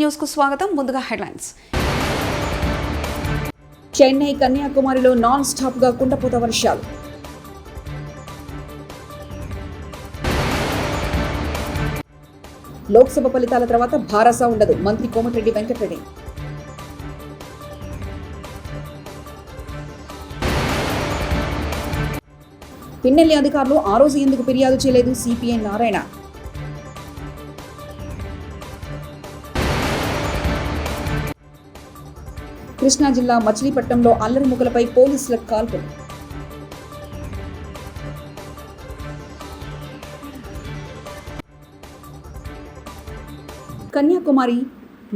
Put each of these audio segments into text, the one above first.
న్యూస్కు స్వాగతం. ముందుగా హెడ్లైన్స్. చెన్నై కన్యాకుమారిలో నాన్ స్టాప్గా కుండపోత వర్షాలు. లోక్సభ ఫలితాల తర్వాత భారసా ఉండదు. మంత్రి కోమటిరెడ్డి వెంకటరెడ్డి. పిన్నెల్లి అధికారులు ఆ రోజు ఎందుకు ఫిర్యాదు చేయలేదు? సిపిఐ నారాయణ. కృష్ణా జిల్లా మచిలీపట్నంలో అల్లరి ముగ్గులపై పోలీసులకు కాల్పులు కన్యాకుమారి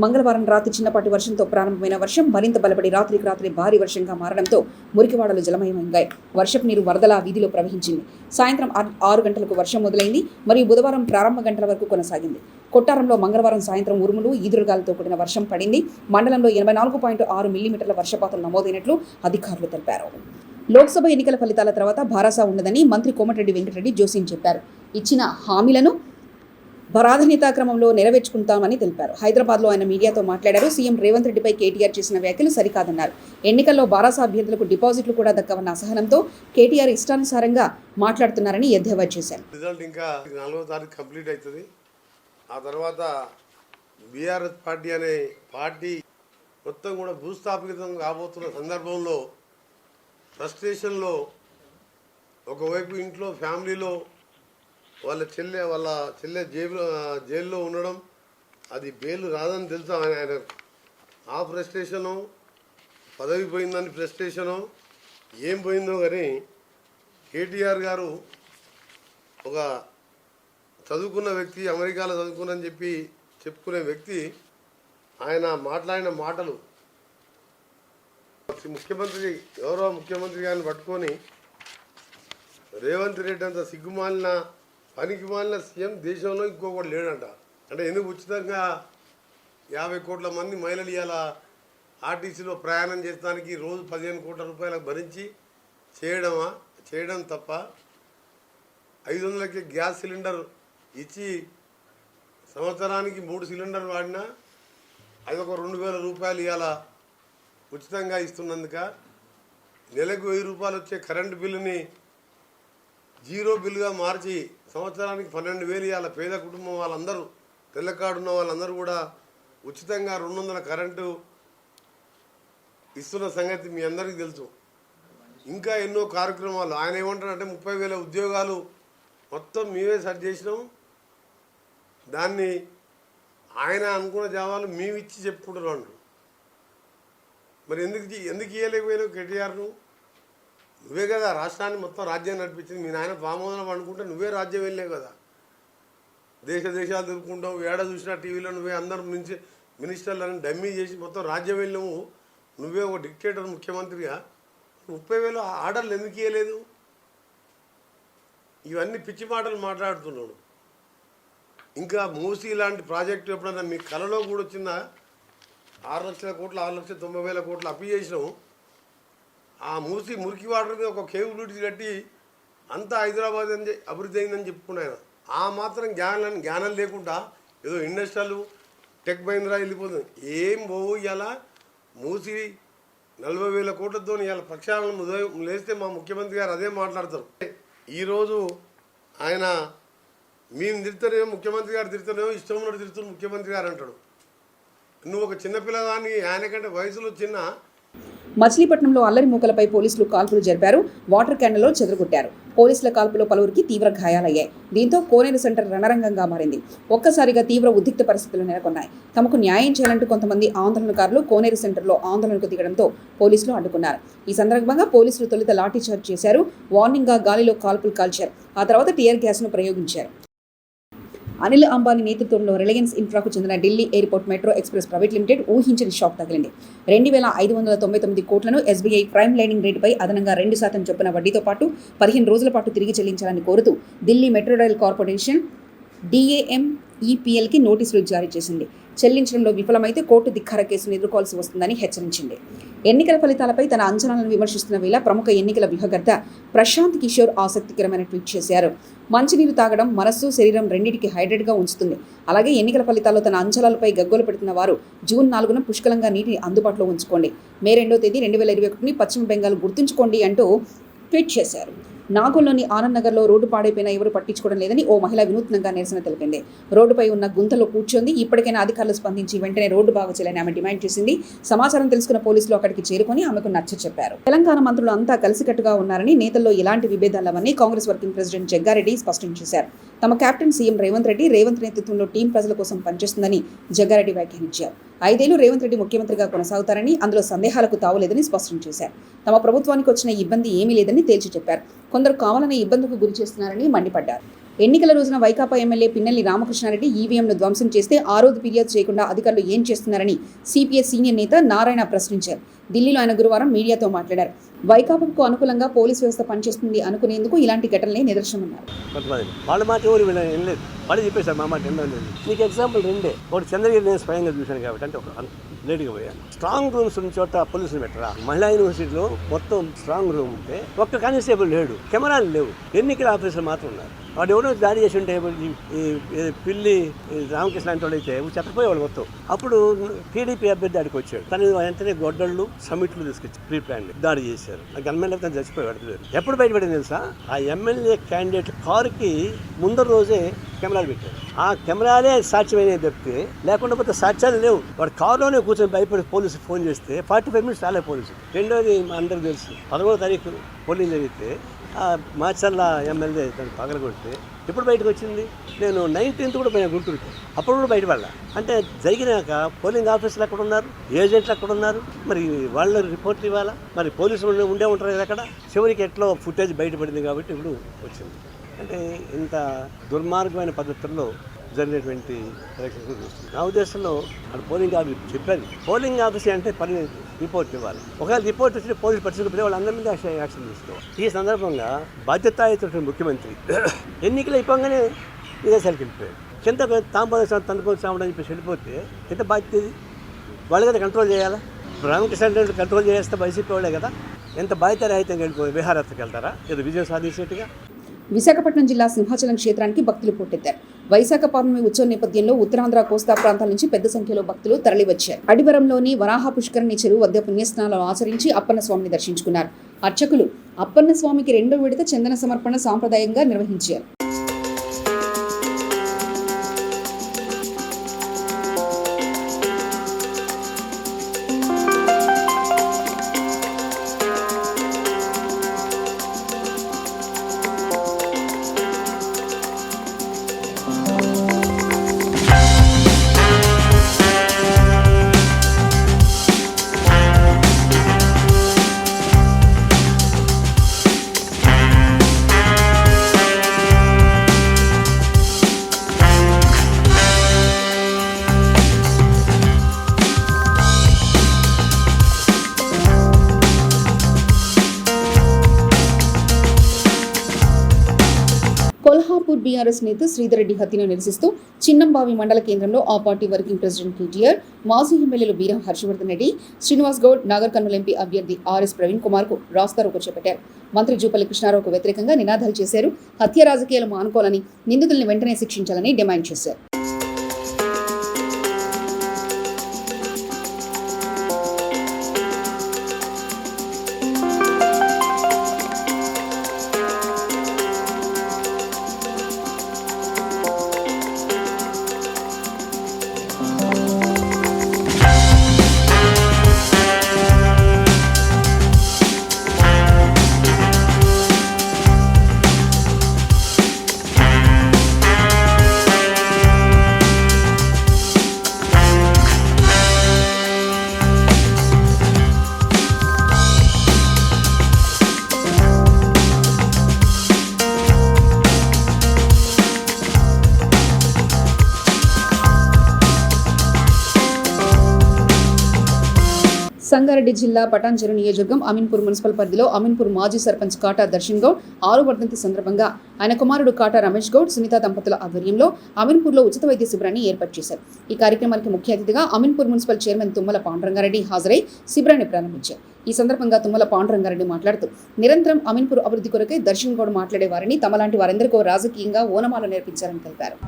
మంగళవారం రాత్రి చిన్నపాటి వర్షంతో ప్రారంభమైన వర్షం మరింత బలపడి రాత్రికి రాత్రి భారీ వర్షంగా మారడంతో మురికివాడలు జలమయమయ్యాయి వర్షపు నీరు వరదలా వీధిలో ప్రవహించింది. సాయంత్రం ఆరు- గంటలకు వర్షం మొదలైంది. మరియు బుధవారం ప్రారంభ గంటల వరకు కొనసాగింది. కొట్టారంలో మంగళవారం సాయంత్రం ఉరుములు ఈదురుగాలతో కూడిన వర్షం పడింది. మండలంలో ఎనభై నాలుగు పాయింట్ ఆరు మిల్లీమీటర్ల వర్షపాతం నమోదైనట్లు అధికారులు తెలిపారు. లోక్సభ ఎన్నికల ఫలితాల తర్వాత భారాసా ఉండదని మంత్రి కోమటిరెడ్డి వెంకటరెడ్డి జోసిం చెప్పారు. ఇచ్చిన హామీలను ప్రాధాన్యతా క్రమంలో నెరవేర్చుకుంటామని తెలిపారు. హైదరాబాద్లో ఆయన మీడియాతో మాట్లాడారు. సీఎం రేవంత్ రెడ్డిపై కేటీఆర్ చేసిన వ్యాఖ్యలు సరికాదన్నారు. ఎన్నికల్లో బారాసా అభ్యర్థులకు డిపాజిట్లు కూడా దక్కవన్న అసహనంతో కేటీఆర్ ఇష్టానుసారంగా మాట్లాడుతున్నారని ఎద్దేవా చేశారు. రిజల్ట్ ఇంకా నాలుగో తారీఖు కంప్లీట్ అవుతుంది. ఆ తర్వాత బీఆర్ఎస్ పార్టీ అనే పార్టీ మొత్తం కూడా భూస్థాపితం కాబోతున్న సందర్భంలో ఫ్రస్ట్రేషన్లో ఒకవైపు ఇంట్లో ఫ్యామిలీలో వాళ్ళ చెల్లె వాళ్ళ చెల్లె జైలు జైల్లో ఉండడం అది బెయిల్ రాదని తెలుసు ఆయన? ఆయన ఆ ఫ్రస్ట్రేషను పదవి పోయిందని ఫ్రస్ట్రేషను ఏం పోయిందో కానీ కేటీఆర్ గారు ఒక చదువుకున్న వ్యక్తి అమెరికాలో చదువుకున్నని చెప్పి చెప్పుకునే వ్యక్తి ఆయన మాట్లాడిన మాటలు ముఖ్యమంత్రి గౌరవ ముఖ్యమంత్రి గారిని పట్టుకొని రేవంత్ రెడ్డి అంత సిగ్గుమాలిన పనికి మాలిన సీఎం దేశంలో ఇంకొకటి లేడంట. అంటే ఎందుకు ఉచితంగా యాభై కోట్ల మంది మహిళలు ఇవాళ ఆర్టీసీలో ప్రయాణం చేస్తానికి రోజు పదిహేను కోట్ల రూపాయలకు భరించి చేయడమా? చేయడం తప్ప ఐదు వందలకి గ్యాస్ సిలిండర్ ఇచ్చి సంవత్సరానికి మూడు సిలిండర్ వాడినా అది ఒక రెండు వేల రూపాయలు ఇవాళ ఉచితంగా ఇస్తున్నందుక నెలకు వెయ్యి రూపాయలు వచ్చే కరెంటు బిల్లుని జీరో బిల్లుగా మార్చి సంవత్సరానికి పన్నెండు వేలు ఇవాళ పేద కుటుంబం వాళ్ళందరూ తెల్లకాడున్న వాళ్ళందరూ కూడా ఉచితంగా రెండు వందల కరెంటు ఇస్తున్న సంగతి మీ అందరికీ తెలుసు. ఇంకా ఎన్నో కార్యక్రమాలు. ఆయన ఏమంటారంటే ముప్పై వేల ఉద్యోగాలు మొత్తం మేమే సెట్ చేసినాం. దాన్ని ఆయన అనుకున్న జావాలు మేము ఇచ్చి చెప్పుకుంటున్నాం అంటారు మరి ఎందుకు ఎందుకు ఇవ్వలేకపోయినావు కేటీఆర్ను? నువ్వే కదా రాష్ట్రాన్ని మొత్తం రాజ్యం నడిపించింది. మీ నాయన పామోదనం అనుకుంటే నువ్వే రాజ్యం వెళ్ళావు కదా. దేశ దేశాలు తిరుగుకుంటావు. ఏడ చూసినా టీవీలో నువ్వే అందరు మించి మినిస్టర్లను డమ్మీ చేసి మొత్తం రాజ్యం వెళ్ళాము నువ్వే ఒక డిక్టేటర్ ముఖ్యమంత్రిగా. ముప్పై వేలు ఆర్డర్లు ఎందుకు ఇవ్వలేదు ఇవన్నీ పిచ్చి మాటలు మాట్లాడుతున్నాడు. ఇంకా మూసీ లాంటి ప్రాజెక్టు ఎప్పుడన్నా మీ కలలో కూడా వచ్చిందా? ఆరు లక్షల కోట్లు ఆరు లక్షల తొంభై వేల కోట్లు అప్పి చేసినాం ఆ మూసి మురికి వాటర్ మీద ఒక కేబులిటీ కట్టి అంతా హైదరాబాద్ అని అభివృద్ధి అయిందని చెప్పుకున్నాను ఆ మాత్రం జ్ఞానం జ్ఞానం లేకుండా ఏదో ఇండస్ట్రియల్ టెక్ మహీంద్రా వెళ్ళిపోతుంది. ఏం పోవు ఇలా మూసి నలభై వేల కోట్లతో ఇవాళ ప్రక్షాళన ఉదయం లేస్తే మా ముఖ్యమంత్రి గారు అదే మాట్లాడతారు. ఈరోజు ఆయన మేము తిడతానేమో ముఖ్యమంత్రి గారు తిడతానేమో ఇష్టం ఉన్నట్టు తిడుతున్న ముఖ్యమంత్రి గారు అంటాడు. నువ్వు ఒక చిన్నపిల్లదాన్ని ఆయన కంటే వయసులో చిన్న మచిలీపట్నంలో అల్లరి మూకలపై పోలీసులు కాల్పులు జరిపారు. వాటర్ క్యాన్లలో చెదరగొట్టారు. పోలీసుల కాల్పులో పలువురికి తీవ్ర గాయాలయ్యాయి. దీంతో కోనేరు సెంటర్ రణరంగంగా మారింది. ఒక్కసారిగా తీవ్ర ఉద్రిక్త పరిస్థితులు నెలకొన్నాయి. తమకు న్యాయం చేయాలంటూ కొంతమంది ఆందోళనకారులు కోనేరు సెంటర్లో ఆందోళనకు దిగడంతో పోలీసులు అడ్డుకున్నారు. ఈ సందర్భంగా పోలీసులు తొలుత లాఠీచార్జ్ చేశారు. వార్నింగ్గా గాలిలో కాల్పులు కాల్చారు. ఆ తర్వాత టీయర్ గ్యాస్ను ప్రయోగించారు. అనిల్ అంబానీ నేతృత్వంలో రిలయన్స్ ఇన్ఫ్రాకు చెందిన Delhi airport metro express private limited ఊహించని షాక్ తగిలింది. రెండు వేల ఐదు వందల తొంభై తొమ్మిది కోట్లను ఎస్బీఐ ప్రైమ్ లైనింగ్ రేటుపై అదనంగా రెండు శాతం చొప్పున వడ్డీతో పాటు పదిహేను రోజుల పాటు తిరిగి చెల్లించాలని కోరుతూ Delhi metro rail corporation DAM ఈపీఎల్కి నోటీసులు జారీ చేసింది. చెల్లించడంలో విఫలమైతే కోర్టు ధిక్కార కేసును ఎదుర్కోవాల్సి వస్తుందని హెచ్చరించింది. ఎన్నికల ఫలితాలపై తన అంచనాలను విమర్శిస్తున్న వేళ ప్రముఖ ఎన్నికల వ్యూహకర్త ప్రశాంత్ కిషోర్ ఆసక్తికరమైన ట్వీట్ చేశారు. మంచినీరు తాగడం మనస్సు శరీరం రెండింటికి హైడ్రేట్గా ఉంచుతుంది. అలాగే ఎన్నికల ఫలితాల్లో తన అంచనాలపై గగ్గోలు పెడుతున్న వారు జూన్ నాలుగున పుష్కలంగా నీటిని అందుబాటులో ఉంచుకోండి. మే రెండో తేదీ రెండు వేల ఇరవై ఒకటిని పశ్చిమ బెంగాల్ గుర్తుంచుకోండి అంటూ ట్వీట్ చేశారు. నాగోల్లోని ఆనంద్ నగర్లో రోడ్డు పాడైపోయినా ఎవరు పట్టించుకోవడం లేదని ఓ మహిళ వినూత్నంగా నిరసన తెలిపింది. రోడ్డుపై ఉన్న గుంతలో కూర్చొంది. ఇప్పటికైనా అధికారులు స్పందించి వెంటనే రోడ్డు బాగు చేయాలని ఆమె డిమాండ్ చేసింది. సమాచారం తెలుసుకున్న పోలీసులు అక్కడికి చేరుకొని ఆమెకు నచ్చ చెప్పారు. తెలంగాణ మంత్రులు అంతా కలిసికట్టుగా ఉన్నారని నేతల్లో ఎలాంటి విభేదాలవని కాంగ్రెస్ వర్కింగ్ ప్రెసిడెంట్ జగ్గారెడ్డి స్పష్టం చేశారు. తమ కెప్టెన్ సీఎం రేవంత్ రెడ్డి రేవంత్ నేతృత్వంలో టీం ప్రజల కోసం పనిచేస్తుందని జగ్గారెడ్డి వ్యాఖ్యానించారు. ఐదేళ్ళు రేవంత్ రెడ్డి ముఖ్యమంత్రిగా కొనసాగుతారని అందులో సందేహాలకు తావులేదని స్పష్టం చేశారు. తమ ప్రభుత్వానికి వచ్చిన ఇబ్బంది ఏమీ లేదని తేల్చి చెప్పారు. కొందరు కావాలనే ఇబ్బందులకు గురి చేస్తున్నారని మండిపడ్డారు. ఎన్నికల రోజున వైకాపా ఎమ్మెల్యే పిన్నెల్లి రామకృష్ణారెడ్డి ఈవీఎంను ధ్వంసం చేస్తే ఆ రోజు ఫిర్యాదు చేయకుండా అధికారులు ఏం చేస్తున్నారని సిపిఎస్ సీనియర్ నేత నారాయణ ప్రశ్నించారు. ఢిల్లీలో ఆయన గురువారం మీడియాతో మాట్లాడారు. వైకాపాకు అనుకూలంగా పోలీస్ వ్యవస్థ పనిచేస్తుంది అనుకునేందుకు ఇలాంటి ఘటనలే నిదర్శనమన్నారు. వాళ్ళ మాట ఎవరు వీళ్ళ వినలేదు. వాళ్ళు చెప్పేశారు మా మాట మీకు లేదు. ఎగ్జాంపుల్ రెండే. ఒకటి చంద్రగిరి నేను స్వయంగా చూశాను కాబట్టి అంటే ఒక లేట్గా పోయాను. స్ట్రాంగ్ రూమ్స్ ఉన్న చోట పోలీసులు పెట్టరా? మహిళా యూనివర్సిటీలో మొత్తం స్ట్రాంగ్ రూమ్ ఉంటే ఒక్క కానిస్టేబుల్ లేడు. కెమెరాలు లేవు. ఎన్నికల ఆఫీసర్ మాత్రం ఉన్నారు. వాడు ఎవరో దాడి చేసి ఉంటే ఈ- పిల్లి ఈ రామకృష్ణ అంటే అయితే చెప్పపోయేవాడు మొత్తం. అప్పుడు టీడీపీ అభ్యర్థి దాడికి వచ్చాడు. తను వెంటనే గొడ్డళ్ళు సమిట్లు తీసుకొచ్చి ప్రీ ప్లాన్ దాడి చేశారు. ఆ గన్మెన్ తను చచ్చిపోయాడు ఎప్పుడు బయటపడింది తెలుసా? ఆ ఎమ్మెల్యే క్యాండిడేట్ కారుకి ముందర రోజే కెమెరాలు పెట్టారు. ఆ కెమెరాలే సాక్ష్యమైన తప్పితే లేకుండా పోతే సాక్ష్యాలు లేవు. వాడు కారులోనే కూర్చొని భయపడి పోలీసు ఫోన్ చేస్తే ఫార్టీ ఫైవ్ మినిట్స్ రాలే పోలీసు. రెండోది మా అందరికి తెలుసు. పదమూడో తారీఖు పోలింగ్ జరిగితే మాచర్ల ఎమ్మెల్యే దాన్ని పగలగొడితే ఎప్పుడు బయటకు వచ్చింది? నేను నైన్టీన్త్ కూడా పోయిన గుంటూరుకి అప్పుడు కూడా బయట వాళ్ళ అంటే జరిగినాక పోలింగ్ ఆఫీసర్లు ఎక్కడ ఉన్నారు? ఏజెంట్లు ఎక్కడ ఉన్నారు? మరి వాళ్ళ రిపోర్ట్ ఇవ్వాలా? మరి పోలీసులు ఉండే- ఉండే ఉంటారు కదా అక్కడ. చివరికి ఎట్లో ఫుటేజ్ బయటపడింది కాబట్టి ఇప్పుడు వచ్చింది. అంటే ఇంత దుర్మార్గమైన పద్ధతుల్లో జరిగినటువంటి ఎలక్షన్స్ చూస్తుంది. నా ఉద్దేశంలో అక్కడ పోలింగ్ ఆఫీస్ చెప్పారు పోలింగ్ ఆఫీస్ అంటే పని రిపోర్ట్ ఇవ్వాలి. ఒకవేళ రిపోర్ట్ వచ్చి పోలీసు పరిస్థితులు వాళ్ళందరి మీద యాక్షన్ తీసుకోవాలి. ఈ సందర్భంగా బాధ్యతాయుత ముఖ్యమంత్రి ఎన్నికలు అయిపోగానే విదేశాలకు వెళ్ళిపోయాడు. కింద తాంబూలం తనుకొని సామని చెప్పేసి వెళ్ళిపోతే ఎంత బాధ్యత వాళ్ళు కదా కంట్రోల్ చేయాలా? రామకృష్ణ కంట్రోల్ చేస్తే వైసీపీ వాళ్ళే కదా? ఎంత బాధ్యత రహితంగా వెళ్ళిపోయి విహారత్కి వెళ్తారా? ఏదో విజయం సాధించేట్టుగా? విశాఖపట్నం జిల్లా సింహాచలం క్షేత్రానికి భక్తులు పోటెత్తారు వైశాఖ పౌర్ణమి ఉత్సవం నేపథ్యంలో ఉత్తరాంధ్ర కోస్తా ప్రాంతాల నుంచి పెద్ద సంఖ్యలో భక్తులు తరలివచ్చారు. అడివరంలోని వరాహ పుష్కరణి చెరువు వద్ద పుణ్యస్నానాలు ఆచరించి అప్పన్న స్వామిని దర్శించుకున్నారు. అర్చకులు అప్పన్న స్వామికి రెండో విడత చందన సమర్పణ సాంప్రదాయంగా నిర్వహించారు. బీఆర్ఎస్ నేత శ్రీధర్ రెడ్డి హత్యను నిరసిస్తూ చిన్నంబావి మండల కేంద్రంలో ఆ పార్టీ వర్కింగ్ ప్రెసిడెంట్ కేటీఆర్ మాజీ ఎమ్మెల్యేలు బీరం హర్షవర్ధన్ రెడ్డి శ్రీనివాస్ గౌడ్ నాగర్ కర్నూలు ఎంపీ అభ్యర్థి ఆర్ఎస్ ప్రవీణ్ కుమార్కు రాస్తారోకు చేపట్టారు. మంత్రి జూపల్లి కృష్ణారావుకు వ్యతిరేకంగా నినాదాలు చేశారు. హత్య రాజకీయాలు మానుకోవాలని నిందితుల్ని వెంటనే శిక్షించాలని డిమాండ్ చేశారు. సంగారెడ్డి జిల్లా పటాన్చెరు నియోజకవర్గం అమీన్పూర్ మున్సిపల్ పరిధిలో అమీన్పూర్ మాజీ సర్పంచ్ కాటా దర్శన్ గౌడ్ ఆరు వర్ధంతి సందర్భంగా ఆయన కుమారుడు కాటా రమేష్ గౌడ్ సునీత దంపతుల ఆధ్వర్యంలో అమీన్పూర్లో ఉచిత వైద్య శిబిరాన్ని ఏర్పాటు చేశారు. ఈ కార్యక్రమానికి ముఖ్య అతిథిగా అమీన్పూర్ మున్సిపల్ చైర్మన్ తుమ్మల పాండురంగారెడ్డి హాజరై శిబిరాన్ని ప్రారంభించారు. ఈ సందర్భంగా తుమ్మల పాండురంగారెడ్డి మాట్లాడుతూ నిరంతరం అమీన్పూర్ అభివృద్ధి కొరకే దర్శన్ గౌడ్ మాట్లాడేవారని తమలాంటి వారందరికీ రాజకీయంగా ఓనమాలు నేర్పించారని తెలిపారు.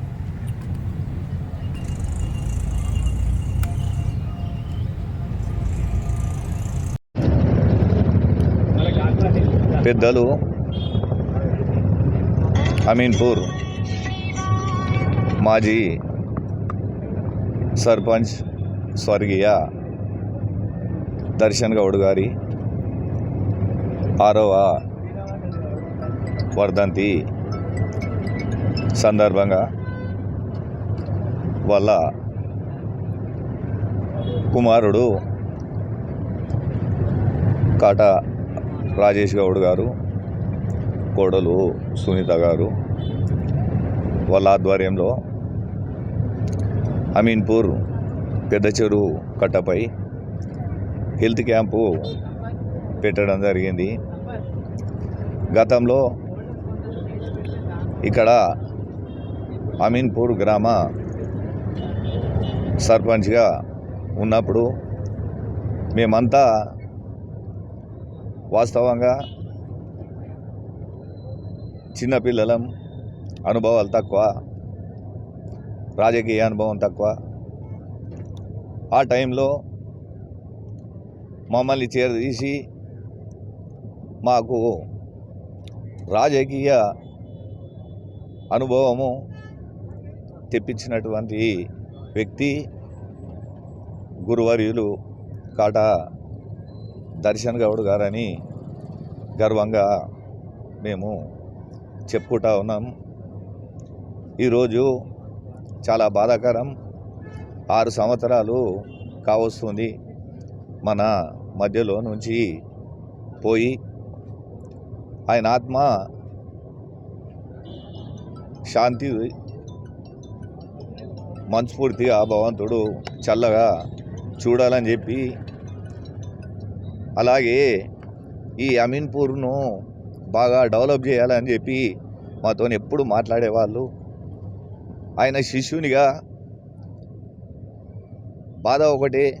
పెద్దలు. అమీన్పూర్ మాజీ సర్పంచ్ స్వర్గీయ దర్శన్ గౌడ్ గారి ఆరవ వర్ధంతి సందర్భంగా వాళ్ళ కుమారుడు కాటా రాజేష్ గౌడ్ గారు కోడలు సునీత గారు వాళ్ళ ఆధ్వర్యంలో అమీన్పూర్ పెద్ద చెరువు కట్టపై హెల్త్ క్యాంపు పెట్టడం జరిగింది. గతంలో ఇక్కడ అమీన్పూర్ గ్రామ సర్పంచ్గా ఉన్నప్పుడు మేమంతా వాస్తవంగా చిన్నపిల్లలం అనుభవాలు తక్కువ రాజకీయ అనుభవం తక్కువ. ఆ టైంలో మమ్మల్ని చేరదీసి మాకు రాజకీయ అనుభవము తెప్పించినటువంటి వ్యక్తి గురువర్యులు కాటా దర్శన్ గౌడ్ గారని గర్వంగా మేము చెప్పుకుంటా ఉన్నాం. ఈరోజు చాలా బాధాకరం. ఆరు సంవత్సరాలు కావస్తుంది మన మధ్యలో నుంచి పోయి. ఆయన ఆత్మ శాంతి మనస్ఫూర్తిగా భగవంతుడు చల్లగా చూడాలని చెప్పి అలాగే ఈ అమీన్పూర్ను బాగా డెవలప్ చేయాలని చెప్పి మాతో ఎప్పుడు మాట్లాడేవాళ్ళు. ఆయన శిష్యునిగా బాధ ఒకటే.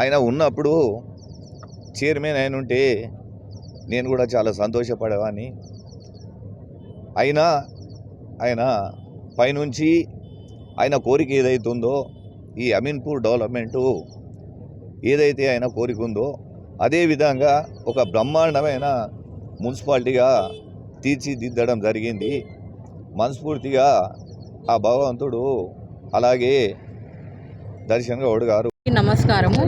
ఆయన ఉన్నప్పుడు చైర్మన్ ఆయన ఉంటే నేను కూడా చాలా సంతోషపడేవాడిని అయినా ఆయన పైనుంచి ఆయన కోరిక ఏదైతుందో ఈ అమీన్పూర్ డెవలప్మెంటు ఏదైతే ఆయన కోరిక ఉందో అదే విధంగా ఒక బ్రహ్మాండమైన మున్సిపాలిటీగా తీర్చిదిద్దడం జరిగింది. మనస్ఫూర్తిగా ఆ భగవంతుడు అలాగే దర్శన్ గౌడ్ గారు నమస్కారము.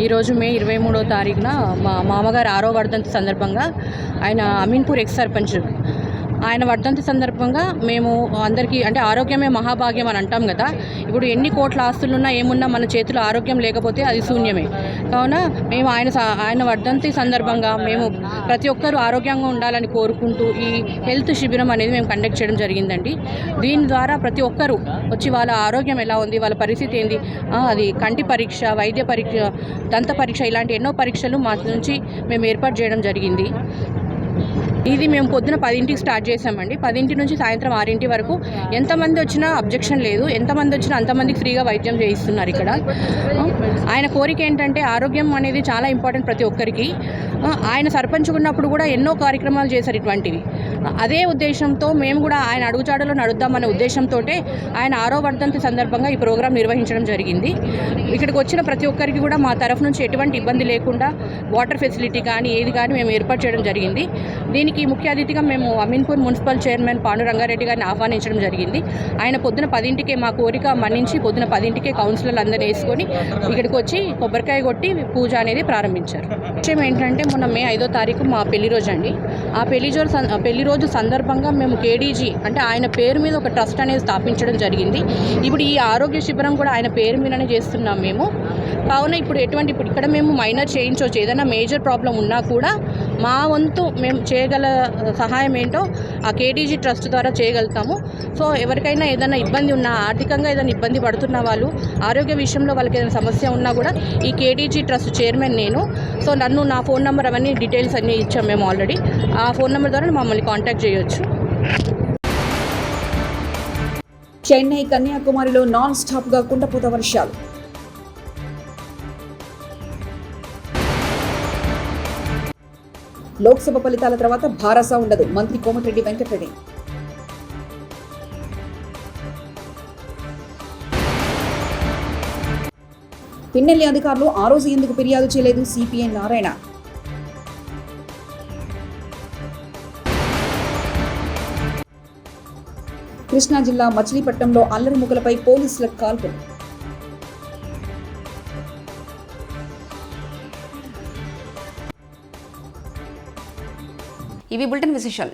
ఈరోజు మే ఇరవై మూడో తారీఖున మా మామగారు ఆరో వర్ధంతి సందర్భంగా ఆయన అమీన్పూర్ ఎక్స్ సర్పంచ్ ఆయన వర్ధంతి సందర్భంగా మేము అందరికీ అంటే ఆరోగ్యమే మహాభాగ్యం అని అంటాం కదా. ఇప్పుడు ఎన్ని కోట్ల ఆస్తులున్నా ఏమున్నా మన చేతిలో ఆరోగ్యం లేకపోతే అది శూన్యమే. కావున మేము ఆయన స- ఆయన వర్ధంతి సందర్భంగా మేము ప్రతి ఒక్కరూ ఆరోగ్యంగా ఉండాలని కోరుకుంటూ ఈ హెల్త్ శిబిరం అనేది మేము కండక్ట్ చేయడం జరిగిందండి. దీని ద్వారా ప్రతి ఒక్కరూ వచ్చి వాళ్ళ ఆరోగ్యం ఎలా ఉంది వాళ్ళ పరిస్థితి ఏంది అది కంటి పరీక్ష వైద్య పరీక్ష దంత పరీక్ష ఇలాంటి ఎన్నో పరీక్షలు మా నుంచి మేము ఏర్పాటు చేయడం జరిగింది. ఇది మేము పొద్దున పదింటికి స్టార్ట్ చేసామండి. పదింటి నుంచి సాయంత్రం ఆరింటి వరకు ఎంతమంది వచ్చినా అబ్జెక్షన్ లేదు. ఎంతమంది వచ్చినా అంతమందికి ఫ్రీగా వైద్యం చేయిస్తున్నారు ఇక్కడ. ఆయన కోరిక ఏంటంటే ఆరోగ్యం అనేది చాలా ఇంపార్టెంట్ ప్రతి ఒక్కరికి. ఆయన సర్పంచ్ ఉన్నప్పుడు కూడా ఎన్నో కార్యక్రమాలు చేశారు ఇటువంటివి. అదే ఉద్దేశంతో మేము కూడా ఆయన అడుగుచాడలో నడుద్దామనే ఉద్దేశంతో ఆయన ఆరో వర్ధంతి సందర్భంగా ఈ ప్రోగ్రాం నిర్వహించడం జరిగింది. ఇక్కడికి వచ్చిన ప్రతి ఒక్కరికి కూడా మా తరఫు నుంచి ఎటువంటి ఇబ్బంది లేకుండా వాటర్ ఫెసిలిటీ కానీ ఏది కానీ మేము ఏర్పాటు చేయడం జరిగింది. దీనికి ముఖ్య అతిథిగా మేము అమీన్పూర్ మున్సిపల్ చైర్మన్ పాండు రంగారెడ్డి గారిని ఆహ్వానించడం జరిగింది. ఆయన పొద్దున పదింటికే మా కోరిక మన్నించి పొద్దున పదింటికే కౌన్సిలర్లు అందరినీ వేసుకొని ఇక్కడికి వచ్చి కొబ్బరికాయ కొట్టి పూజ అనేది ప్రారంభించారు. విషయం ఏంటంటే మొన్న మే ఐదో తారీఖు మా పెళ్ళి రోజు అండి. ఆ పెళ్ళి రోజు పెళ్ళి రోజు సందర్భంగా మేము కేడీజీ అంటే ఆయన పేరు మీద ఒక ట్రస్ట్ అనేది స్థాపించడం జరిగింది. ఇప్పుడు ఈ ఆరోగ్య శిబిరం కూడా ఆయన పేరు మీదనే చేస్తున్నాం మేము. కావున ఇప్పుడు ఎటువంటి ఇప్పుడు ఇక్కడ మేము మైనర్ చేయించవచ్చు. ఏదైనా మేజర్ ప్రాబ్లం ఉన్నా కూడా మా వంతు మేము చేయగల సహాయం ఏంటో ఆ కేటీజీ ట్రస్ట్ ద్వారా చేయగలుగుతాము. సో ఎవరికైనా ఏదైనా ఇబ్బంది ఉన్నా ఆర్థికంగా ఏదైనా ఇబ్బంది పడుతున్న వాళ్ళు ఆరోగ్య విషయంలో వాళ్ళకి ఏదైనా సమస్య ఉన్నా కూడా ఈ కేటీజీ ట్రస్ట్ చైర్మన్ నేను. సో నన్ను నా ఫోన్ నెంబర్ అవన్నీ డీటెయిల్స్ అన్నీ ఇచ్చాం మేము ఆల్రెడీ. ఆ ఫోన్ నెంబర్ ద్వారా మమ్మల్ని కాంటాక్ట్ చేయొచ్చు. చెన్నై కన్యాకుమారిలో నాన్ స్టాప్గా కుండపోత వర్షాలు. లోక్సభ ఫలితాల తర్వాత భారసా ఉండదు. మంత్రి కోమటిరెడ్డి వెంకటరెడ్డి. పిన్నెల్లి అధికారులు ఆ రోజు ఎందుకు ఫిర్యాదు చేయలేదు? సిపిఐ నారాయణ. కృష్ణా జిల్లా మచిలీపట్నంలో అల్లరి ముక్కలపై పోలీసుల కాల్పులు. ఇవి బులెటిన్ విశేషాలు.